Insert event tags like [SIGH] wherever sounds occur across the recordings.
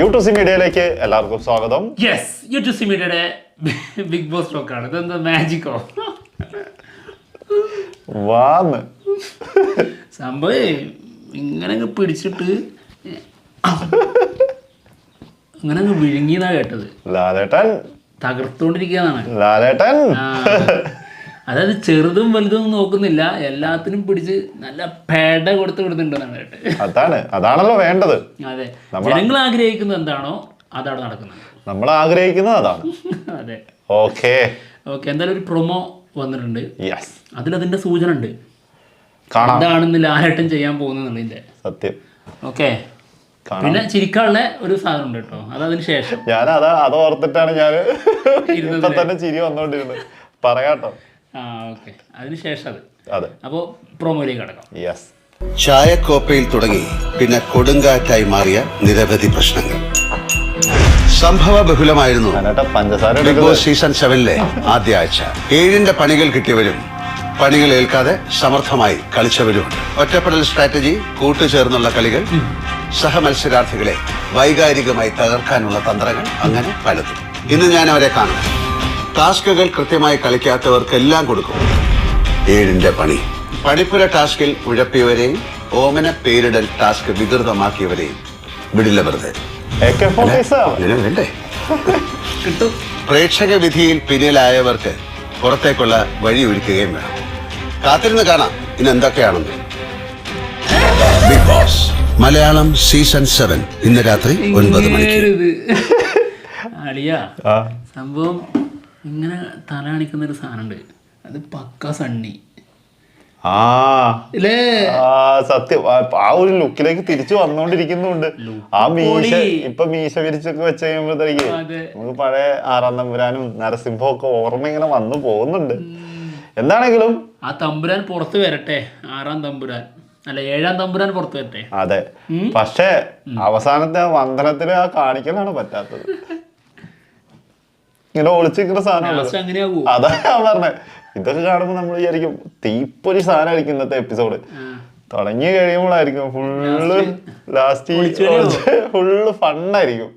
YouTube C മീഡിയയിലേക്ക് എല്ലാവർക്കും സ്വാഗതം. യെസ് യൂട്യൂസി മീഡിയയുടെ ബിഗ് ബോസ് സ്റ്റോക്കാണ്. ഇതെന്താ മാജിക്കോ വാന്ന്. സംഭവം ഇങ്ങനെ അങ്ങ് പിടിച്ചിട്ട് അങ്ങനെ അങ്ങ് വിഴുങ്ങിയതാ കേട്ടത്. ലാലേട്ടൻ. തകർത്തുകൊണ്ടിരിക്കുകയാണ് ലാലേട്ടൻ. അതായത് ചെറുതും വലുതും നോക്കുന്നില്ല. എല്ലാത്തിനും പിടിച്ച് നല്ല പേട കൊടുത്ത് വിടുന്നുണ്ടെന്നാണ് അതാണ് അതാണല്ലോ വേണ്ടത്. അതെ. ജനങ്ങൾ ആഗ്രഹിക്കുന്നത് എന്താണോ അതാണ് നടക്കുന്നത്. നമ്മൾ ആഗ്രഹിക്കുന്നത് അതാണ്. [LAUGHS] അതെ. ഓക്കെ. ഓക്കെ എന്തായാലും ഒരു പ്രൊമോ വന്നിട്ടുണ്ട്. യെസ് അതിന്റെ സൂചന ഉണ്ട് എന്താണെന്ന് ലാലേട്ടൻ ചെയ്യാൻ പോകുന്നതിന്റെ സത്യം. ഓക്കെ. പിന്നെ ചിരിക്കാനുള്ള ഒരു സാധനം ഉണ്ട് കേട്ടോ. അത് അതിന് ശേഷം. ഞാൻ അതാ അത് ഓർത്തിട്ടാണ് ഞാൻ ഇപ്പൊ തന്നെ ചിരി വന്നോണ്ടിരുന്നത്. പറയാട്ടോ ഓക്കെ. അതിന് ശേഷം അത്. അതെ. അപ്പോൾ പ്രൊമോയിലേക്ക് കിടക്കാം. യെസ് ചായക്കോപ്പയിൽ തുടങ്ങി പിന്നെ കൊടുങ്കാറ്റായി മാറിയ നിരവധി പ്രശ്നങ്ങൾ. സംഭവ ബഹുലമായിരുന്നു. പഞ്ചസാര ബിഗ് ബോസ് സീസൺ സെവനിലെ ആദ്യ ആഴ്ച. ഏഴിന്റെ പണികൾ കിട്ടിയവരും പണികൾ ഏൽക്കാതെ സമർത്ഥമായി കളിച്ചവരുമുണ്ട് ഒറ്റപ്പെടൽ സ്ട്രാറ്റജി കൂട്ടുചേർന്നുള്ള കളികൾ സഹമത്സരാർത്ഥികളെ വൈകാരികമായി തകർക്കാനുള്ള തന്ത്രങ്ങൾ അങ്ങനെ പലതും. ഇന്ന് ഞാൻ അവരെ കാണും. ടാസ്കുകൾ കൃത്യമായി കളിക്കാത്തവർക്കെല്ലാം കൊടുക്കും. ഏഴിന്റെ പണി. പണിപ്പുര ടാസ്കിൽ ഉഴപ്പിയവരെയും ഓമന പേരിടൽ ടാസ്ക് വികൃതമാക്കിയവരെയും. വിടില്ല വെറുതെ. പ്രേക്ഷക വിധിയിൽ പിന്നിലായവർക്ക് പുറത്തേക്കുള്ള വഴി ഒരുക്കുകയും വേണം. കാത്തിരുന്ന് കാണാം ഇന്ന് എന്തൊക്കെയാണെന്ന്. Bigg Boss Malayalam season seven ഇന്ന് രാത്രി ഒൻപത് മണിക്ക്. സംഭവം ഇങ്ങനെ തല കാണിക്കുന്ന ഒരു സാധനമുണ്ട്. അത് പക്ക സണ്ണി. ആ. സത്യം. ആ, ഒരു ലുക്കിലേക്ക് തിരിച്ചു വന്നോണ്ടിരിക്കുന്നുണ്ട്. ആ മീശ. ഇപ്പൊ മീശ വിരിച്ചൊക്കെ വെച്ച് കഴിയുമ്പോഴത്തേക്ക് നമുക്ക് പഴയ ആറാം തമ്പുരാനും നരസിംഹവും ഒക്കെ ഓർമ്മ ഇങ്ങനെ വന്നു പോകുന്നുണ്ട്. എന്താണെങ്കിലും ആ തമ്പുരാൻ പുറത്ത് വരട്ടെ ആറാം തമ്പുരാൻ. അല്ല ഏഴാം തമ്പുരാൻ പുറത്ത് വരട്ടെ. അതെ. പക്ഷേ അവസാനത്തെ വന്ദനത്തിൽ ആ കാണിക്കലാണ് പറ്റാത്തത്. ഇങ്ങനെ ഒളിച്ചിരിക്കുന്ന സാധനമല്ലോ അതാ ഞാൻ പറഞ്ഞത് ഇതൊക്കെ കാണുമ്പോൾ നമ്മൾ വിചാരിക്കും തീപ്പൊരി സാധനമായിരിക്കും ഇന്നത്തെ എപ്പിസോഡ് തുടങ്ങി കഴിയുമ്പോഴായിരിക്കും ഫുള്ള് ലാസ്റ്റ് ഫുള്ള് ഫണ്ണായിരിക്കും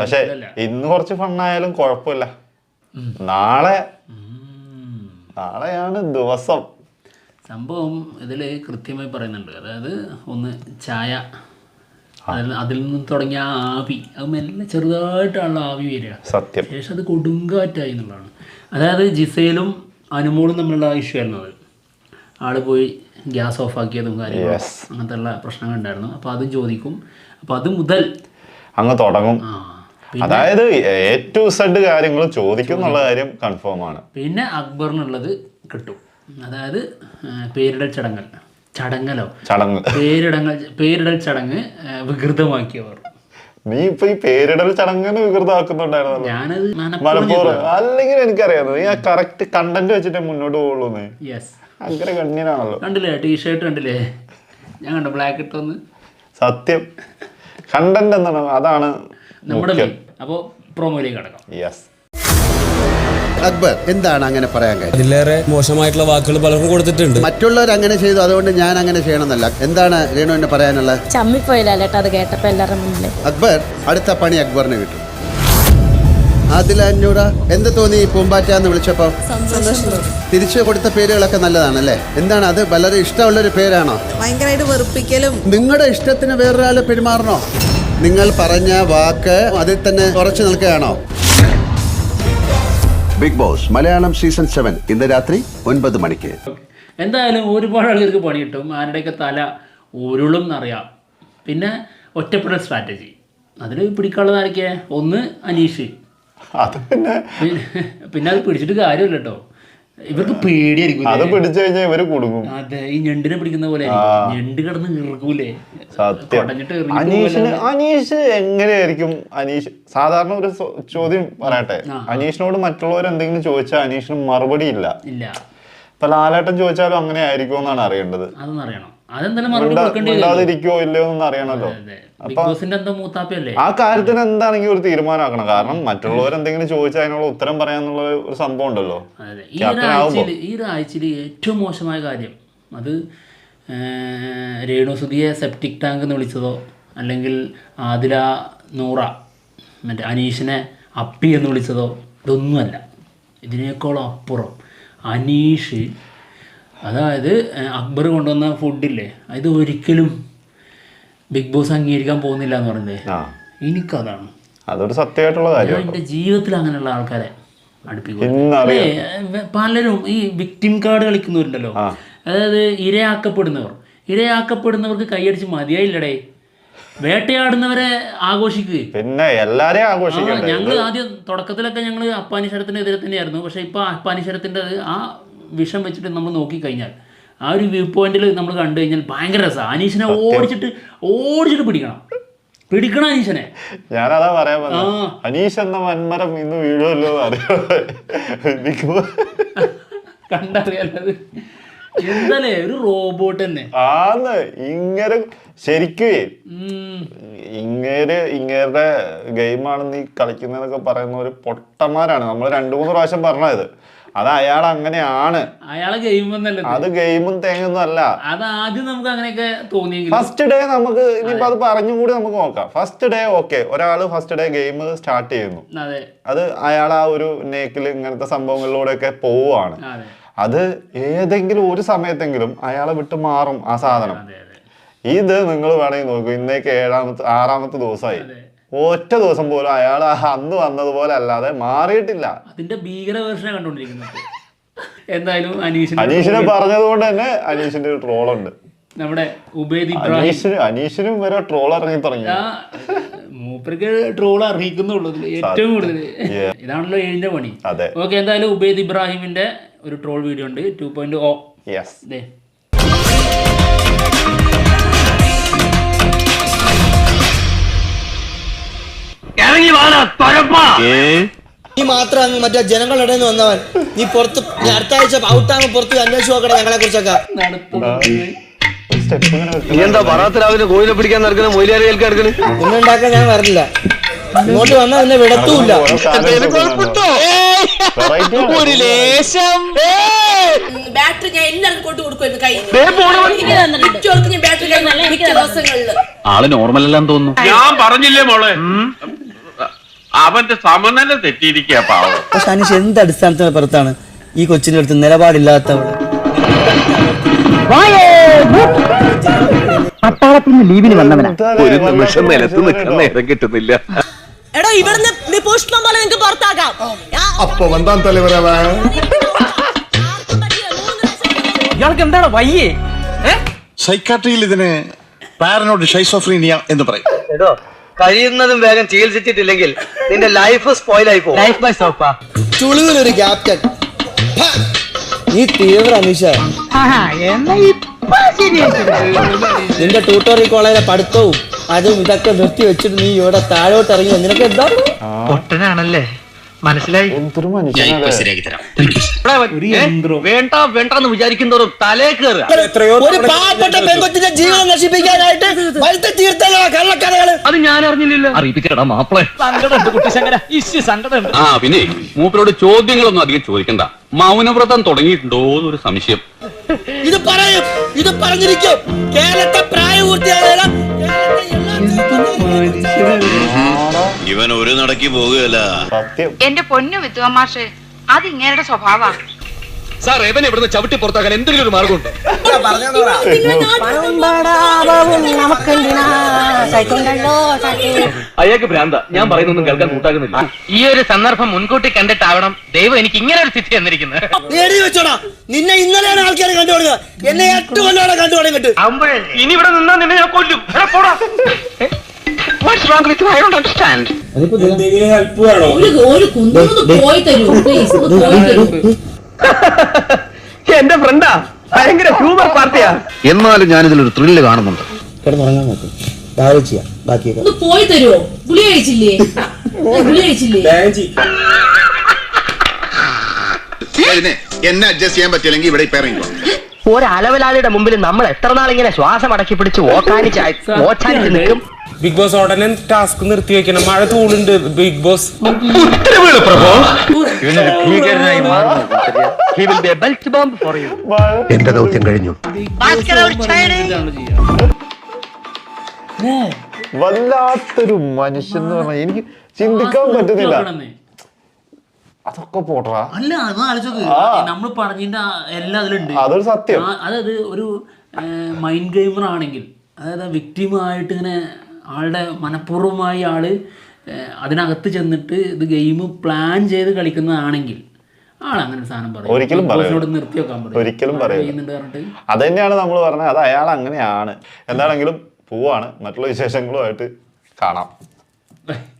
പക്ഷെ. ഇന്ന് കുറച്ച് ഫണ്ണായാലും കുഴപ്പമില്ല. നാളെ. നാളെയാണ് ദിവസം. സംഭവം ഇതിൽ കൃത്യമായി പറയുന്നുണ്ട്. അതായത് ഒന്ന് ചായ. അതിൽ അതിൽ നിന്ന് തുടങ്ങിയ ആ ആവി അത് മെല്ലെ ചെറുതായിട്ടാണല്ലോ ആവി വരിക. സത്യം. ശേഷം അത് കൊടുങ്കാറ്റായി എന്നുള്ളതാണ്. അതായത് ജിസയിലും അനുമോളും തമ്മിലുള്ള ഇഷ്യൂ ആയിരുന്നു അത്. ആൾ പോയി ഗ്യാസ് ഓഫ് ആക്കിയതും കാര്യങ്ങളും. അങ്ങനത്തെ ഉള്ള പ്രശ്നങ്ങൾ ഉണ്ടായിരുന്നു. അപ്പോൾ അതും ചോദിക്കും. അപ്പോൾ അത് മുതൽ അങ്ങ് തുടങ്ങും. അതായത് എ ടു സെഡ് കാര്യങ്ങൾ ചോദിക്കും എന്നുള്ള കാര്യം കൺഫേം ആണ്. പിന്നെ അക്ബറിനുള്ളത് കിട്ടും. അതായത് പേരുടെ പേരിടൽ ചടങ്ങൽ ചടങ്ങലോ? ചടങ്ങ്. പേരിടങ്ങൾ പേരിടൽ ചടങ്ങ് വികൃതമാക്കിയവർ. നീ ഇപ്പൊ ഈ പേരിടൽ ചടങ്ങിന് വികൃതമാക്കുന്നുണ്ടായിരുന്നു ഞാനത് മലപ്പുറം അല്ലെങ്കിൽ എനിക്കറിയാം. നീ ആ കറക്റ്റ് കണ്ടന്റ് വെച്ചിട്ട് മുന്നോട്ട് പോകുള്ളൂ യെസ് അങ്ങനെ കണ്ണീരാണല്ലോ കണ്ടില്ലേ? ടീഷർട്ട് കണ്ടില്ലേ? ഞാൻ കണ്ടു ബ്ലാക്ക് ഇട്ടൊന്ന്. സത്യം. കണ്ടന്റ് എന്താണ് അതാണ് നമ്മുടെ അപ്പോൾ പ്രൊമോയിലേക്ക് കടക്കാം. യെസ് അക്ബർ എന്താണ് അങ്ങനെ പറയാൻ കാര്യം? ഇതിലേറെ മോശമായിട്ടുള്ള വാക്കുകൾ പലർക്കും കൊടുത്തിട്ടുണ്ട്. മറ്റുള്ളവർ അങ്ങനെ ചെയ്തു അതുകൊണ്ട് ഞാൻ അങ്ങനെ ചെയ്യണമെന്നല്ല. എന്താണ് രേണു എന്നെ പറയാനുള്ളത്? ചമ്മിപ്പോയില്ല അത് കേട്ടപ്പോ എല്ലാവരുടെ മുന്നിൽ അക്ബർ അടുത്ത പണി അക്ബറിന് കിട്ടും. അതിൽ അഞ്ഞൂറ എന്ത് തോന്നി പൂമ്പാറ്റ എന്ന് വിളിച്ചപ്പോ? തിരിച്ചു കൊടുത്ത പേരുകളൊക്കെ നല്ലതാണ് നല്ലതാണല്ലേ? എന്താണ് അത്? വളരെ ഇഷ്ടമുള്ള ഒരു പേരാണോ? ഭയങ്കരമായിട്ട് വെറുപ്പിക്കലും. നിങ്ങളുടെ ഇഷ്ടത്തിന് വേറൊരാളെ പെരുമാറണോ? നിങ്ങൾ പറഞ്ഞ വാക്ക് അതിൽ തന്നെ ഉറച്ചു നിൽക്കുകയാണോ? Bigg Boss Malayalam season seven ഇന്ന് രാത്രി ഒൻപത് മണിക്ക്. എന്തായാലും ഒരുപാട് ആളുകൾക്ക് പണി കിട്ടും. ആരുടെയൊക്കെ തല ഉരുളും എന്നറിയാം. പിന്നെ ഒറ്റപ്പെടൽ സ്ട്രാറ്റജി അതിൽ പിടിക്കാനുള്ളത് ആരൊക്കെ ഒന്ന് അനീഷ്. അത് പിന്നെ പിന്നെ പിന്നെ അത് പിടിച്ചിട്ട് കാര്യമില്ല കേട്ടോ. ഇവർക്ക് പേടിയായിരിക്കും അത് പിടിച്ചു കഴിഞ്ഞാൽ ഇവർ കുടുങ്ങും. അതെ ഈ ഞണ്ടിനെ പിടിക്കുന്ന പോലെ. ഞണ്ട് കിടന്ന് ഇറക്കൂലേ? സത്യം. അനീഷിന് അനീഷ് എങ്ങനെയായിരിക്കും അനീഷ്? സാധാരണ ഒരു ചോദ്യം പറയട്ടെ. അനീഷിനോട് മറ്റുള്ളവർ എന്തെങ്കിലും ചോദിച്ചാൽ അനീഷിന് മറുപടി ഇല്ല. ഇല്ല. ഇപ്പൊ ലാലേട്ടൻ ചോദിച്ചാലും അങ്ങനെ ആയിരിക്കും എന്നാണ് അറിയേണ്ടത്. അതൊന്നും അറിയണം. അതെന്തായാലും മറുപടി മിണ്ടാ- കൊടുക്കേണ്ടി വരും. ഇല്ലയോ എന്ന് അറിയണല്ലോ. ബോസിന്റെ എന്താ ആ കാര്യത്തിന് എന്താണെങ്കിലും ഒരു തീരുമാനമാക്കണം. കാരണം മറ്റുള്ളവർ എന്തെങ്കിലും ചോദിച്ചാൽ അതിനുള്ള ഉത്തരം പറയാന്നുള്ള ഒരു സംഭവം ഉണ്ടല്ലോ. ഈ ഒരാഴ്ചയിൽ ഈ ഒരാഴ്ചയിൽ ഏറ്റവും മോശമായ കാര്യം അത് രേണുസുതിയെ സെപ്റ്റിക് ടാങ്ക് എന്ന് വിളിച്ചതോ അല്ലെങ്കിൽ ആദില നൂറ മറ്റേ അനീഷിനെ അപ്പി എന്ന് വിളിച്ചതോ ഇതൊന്നുമല്ല. ഇതിനേക്കാളും അപ്പുറം അനീഷ് അതായത് അക്ബർ കൊണ്ടുവന്ന ഫുഡില്ലേ അത് ഒരിക്കലും ബിഗ് ബോസ് അംഗീകരിക്കാൻ പോകുന്നില്ല എന്ന് പറഞ്ഞത് ആ. എനിക്കതാണ്. അതൊരു സത്യമായിട്ടുള്ള കാര്യം എന്റെ ജീവിതത്തിൽ അങ്ങനെയുള്ള ആൾക്കാരെ അടുപ്പിക്കും പലരും ഈ വിക്ടിം കാർഡ് കളിക്കുന്നവരുണ്ടല്ലോ. അതായത് ഇരയാക്കപ്പെടുന്നവർ. ഇരയാക്കപ്പെടുന്നവർക്ക് കൈയടിച്ച് മതിയായില്ലടേ. വേട്ടയാടുന്നവരെ ആഘോഷിക്കുകയും പിന്നെ എല്ലാരെയും ആഘോഷിക്കുക ഞങ്ങൾ ആദ്യം തുടക്കത്തിലൊക്കെ ഞങ്ങൾ എതിരെ തന്നെയായിരുന്നു. പക്ഷെ ഇപ്പൊ അപ്പാനിശ്വരത്തിന്റെ ആ വിഷം വെച്ചിട്ട് നമ്മൾ നോക്കിക്കഴിഞ്ഞാൽ ആ ഒരു വ്യൂ പോയിന്റിൽ നമ്മൾ കണ്ടു കഴിഞ്ഞാൽ ഭയങ്കര രസമാണ് അനീഷിനെ ഓടിച്ചിട്ട് ഓടിച്ചിട്ട് പിടിക്കണം. പിടിക്കണം അനീഷനെ. ഞാനതാ പറയാൻ. അനീഷ് എന്ന വൻമരം ഇന്ന് വീഴുമല്ലോ കണ്ടറിയാലത്. എന്താലേ ഒരു റോബോട്ട് തന്നെ. ആന്ന്. ഇങ്ങനെ ശരിക്കേ. ഇങ്ങേര് ഇങ്ങേരുടെ ഗെയിമാണ് നീ കളിക്കുന്നതെന്നൊക്കെ പറയുന്ന ഒരു പൊട്ടന്മാരാണ്. നമ്മൾ രണ്ടു മൂന്ന് പ്രാവശ്യം പറഞ്ഞത് അത് അയാൾ അങ്ങനെയാണ്. അയാൾ ഗെയിം എന്നല്ലേ അത് ഗെയിമും തേങ്ങൊന്നും അല്ല. അത് ആദ്യം നമുക്ക് അങ്ങനെയൊക്കെ തോന്നിയെങ്കിൽ ഫസ്റ്റ് ഡേ നമുക്ക് ഇനിയിപ്പോ അത് പറഞ്ഞും കൂടി നമുക്ക് നോക്കാം. ഫസ്റ്റ് ഡേ ഓക്കെ ഒരാൾ ഫസ്റ്റ് ഡേ ഗെയിം സ്റ്റാർട്ട് ചെയ്യുന്നു. അതെ. അയാൾ ആ ഒരു നേക്കിൽ ഇങ്ങനത്തെ സംഭവങ്ങളിലൂടെയൊക്കെ പോവുകയാണ്. അതെ. അത് ഏതെങ്കിലും ഒരു സമയത്തെങ്കിലും അയാളെ വിട്ട് മാറും ആ സാധനം. ഇത് നിങ്ങൾ വേണമെങ്കിൽ നോക്കൂ. ഇന്നേക്ക് ഏഴാമത്തെ ആറാമത്തെ ദിവസമായി. ഒറ്റ ദിവസം പോലും അയാൾ അന്ന് വന്നതുപോലെ അല്ലാതെ മാറിയിട്ടില്ല. അതിന്റെ ഭീകര വേർഷനെ കണ്ടുകൊണ്ടിരിക്കുന്നത് എന്തായാലും അനീഷ് അനീഷിനെ പറഞ്ഞത് കൊണ്ട് തന്നെ അനീഷിന്റെ ഒരു ട്രോളുണ്ട് നമ്മുടെ ഉബൈദ് ഇബ്രാഹിം. അനീഷിന് വരെ ട്രോൾ ഇറങ്ങി തുടങ്ങി. മൂപ്പർക്ക് ട്രോൾ അർഹിക്കുന്നുള്ളൂ ഏറ്റവും കൂടുതൽ ഇതാണല്ലോ ഏഴിന്റെ പണി. ഓക്കെ എന്തായാലും ഉബേദ് ഇബ്രാഹിമിന്റെ ഒരു ട്രോൾ വീഡിയോ ഉണ്ട്. ടു പോയിന്റ് ഓ നീ മാത്രം അങ്ങ് മറ്റേ ജനങ്ങളുടെ ഇടയിൽ നിന്ന് വന്നവൻ. നീ പുറത്ത് നീ അടുത്ത ആഴ്ച ഔട്ടാകുമ്പോൾ പുറത്ത് അന്വേഷിച്ച് നോക്കണേ ഞങ്ങളെ കുറിച്ചൊക്കെ. എന്താ പറയാത്ത രാവിലെ കോയിലെ പിടിക്കാൻ നടക്കണ മൊയിലേറെ കേൾക്കാൻ ഒന്നും ഒന്നുണ്ടാക്കാൻ ഞാൻ വരില്ല ഇങ്ങോട്ട് വന്നാൽ നിന്നെ വിടത്തൂല്ല. ഒരു ലേശം. ബാറ്ററി ഞാൻ എല്ലാവർക്കും കൊണ്ടു കൊടുക്കുമായിരുന്നു ബാറ്ററി മിക്ക ആൾ നോർമൽ അല്ലാന്ന് തോന്നുന്നു. ഞാൻ പറഞ്ഞില്ലേ മോളെ? അവന്റെ സമനില തെറ്റിയിരിക്കുക പാവം. പക്ഷെ അനീഷ് എന്ത് അടിസ്ഥാനത്തിന്റെ പുറത്താണ്? ഈ കൊച്ചിന്റെ അടുത്ത് നിലപാടില്ലാത്തവൾ. ഒരു നിമിഷം നിലത്ത് നിൽക്കാൻ നേരം കിട്ടുന്നില്ല. എടോ ഇവിടുന്ന് നീ പുഷ്പം പോലെ നിങ്ങൾക്ക് പുറത്താക്കാം അപ്പൊ വന്താൻ തലവരവ ഇയാൾക്ക് എന്താണ് വയ്യേ? സൈക്കാട്രിയിൽ ഇതിന് പാരനോട് ഷൈസോഫ്രീനിയ എന്ന് പറയും. എടോ കഴിയുന്നതും വേഗം ചികിത്സിച്ചിട്ടില്ലെങ്കിൽ നിന്റെ ലൈഫ് സ്പോയിലായി പോകും. ലൈഫ് ബൈ സോപ്പാ ചുളുവിലൊരു ക്യാപ്റ്റൻ നീ തീവ്ര അനീഷ. നിന്റെ ട്യൂട്ടോറിയൽ കോളേജിലെ പഠിത്തവും അതും ഇതൊക്കെ നിർത്തി വെച്ചിട്ട് നീ ഇവിടെ താഴോട്ട് ഇറങ്ങി നിനക്ക് എന്താ? പൊട്ടനാണല്ലേ? മനസ്സിലായി? എന്തൊരു മനുഷ്യനാണ്? വേണ്ട വേണ്ട എന്ന് വിചാരിക്കുന്നവരും തലേ കയറുക ഒരു പാവപ്പെട്ട പെൺകൊച്ചിന്റെ ജീവൻ നശിപ്പിക്കാനായിട്ട് വലുത്ത തീർത്തല്ലോ കള്ളക്കഥകൾ. അത് ഞാൻ അറിഞ്ഞില്ലല്ലോ. അറിയിപ്പിക്കടാ മാപ്പിളെ. ആ പിന്നെ മൂപ്പരോട് ചോദ്യങ്ങളൊന്നും അധികം ചോദിക്കണ്ട. മൗനവ്രതം തുടങ്ങിയിട്ടുണ്ടോ എന്നൊരു സംശയം. ഇത് പറയും. ഇത് പറഞ്ഞിരിക്കും. കേരളത്തെ പ്രായപൂർത്തിയായ ഇവൻ ഒരു നടക്കി പോകുകയല്ല സത്യം എന്റെ പൊന്നു വിദ്വാമാഷെ അത് ഇങ്ങനെയുടെ സ്വഭാവ സാർ എവനെ ഇവിടുന്ന് ചവിട്ടി പുറത്താക്കാൻ എന്തെങ്കിലും ഒരു മാർഗമുണ്ട്? അയാൾക്ക് ഭ്രാന്ത. ഞാൻ പറയുന്നൊന്നും കേൾക്കാൻ കൂട്ടാകുന്നില്ല. ഈ ഒരു സന്ദർഭം മുൻകൂട്ടി കണ്ടിട്ടാവണം ദൈവം എനിക്ക് ഇങ്ങനെ ഒരു സ്ഥിതി തന്നിരിക്കുന്നത് വെച്ചോടാ. നിന്നെ ഇന്നലെയാണ് ആൾക്കാർ കണ്ടുപിടുക എന്നെ എട്ട് കൊല്ലോടെ കണ്ടുപിടിക്കട്ട് ഇനി ഇവിടെ നിന്നാ നിന്നെ ഞാൻ കൊല്ലും. എടാ, പോടാ. ഒരു കുന്തോന്ന് പോയി തരൂ പോയി തരൂ. എന്റെ ഫ്രണ്ടാ ഭയങ്കര ഹ്യൂമർ പാർട്ടിയാ എന്നാലും ഞാനിതിലൊരു ത്രില്ല് കാണുന്നുണ്ട്. കിടന്നുറങ്ങാൻ നോക്കും. രാവിലെ ചെയ്യാം. ബാക്കിയൊക്കെ. ഒന്ന് പോയി തരുമോ ഗുളി കഴിച്ചില്ലേ? ഗുളി കഴിച്ചില്ലേ? എന്നെ അഡ്ജസ്റ്റ് ചെയ്യാൻ പറ്റില്ലെങ്കിൽ ഇവിടെ ഇപ്പൊ ഇറങ്ങിക്കോ. ഒരു അലവലാളിയുടെ മുമ്പിൽ നമ്മൾ എത്ര നാൾ ഇങ്ങനെ ശ്വാസം അടക്കി പിടിച്ച് ഓക്കാനിച്ച് ഓച്ചാനിച്ച് നിൽക്കും? ബിഗ് ബോസ് ഉടനെ ടാസ്ക് നിർത്തി വെക്കണം. മഴ തൂളുണ്ട് ബിഗ് ബോസ്. എന്റെ ദൗത്യം കഴിഞ്ഞു. വല്ലാത്തൊരു മനുഷ്യൻ എന്ന് പറഞ്ഞാൽ എനിക്ക് ചിന്തിക്കാൻ പറ്റുന്നില്ല. അതൊക്കെ പോട്ടറാ അല്ല അത് ആലോചിച്ച് നമ്മൾ പറഞ്ഞിട്ട് എല്ലാം അതിലുണ്ട്. അതൊരു സത്യം. അതായത് ഒരു മൈൻഡ് ഗെയിമർ ആണെങ്കിൽ അതായത് വിക്ടിമായിട്ട് ഇങ്ങനെ ആളുടെ മനഃപൂർവമായി ആൾ അതിനകത്ത് ചെന്നിട്ട് ഇത് ഗെയിം പ്ലാൻ ചെയ്ത് കളിക്കുന്നതാണെങ്കിൽ സാധനം പറയും. ഒരിക്കലും. നിർത്തി വെക്കാൻ പറയും. ഒരിക്കലും പറഞ്ഞിട്ട്. അത് തന്നെയാണ് നമ്മൾ പറഞ്ഞത്. അത് അയാൾ അങ്ങനെയാണ് എന്താണെങ്കിലും പോവാണ്. മറ്റുള്ള വിശേഷങ്ങളുമായിട്ട് കാണാം. [LAUGHS]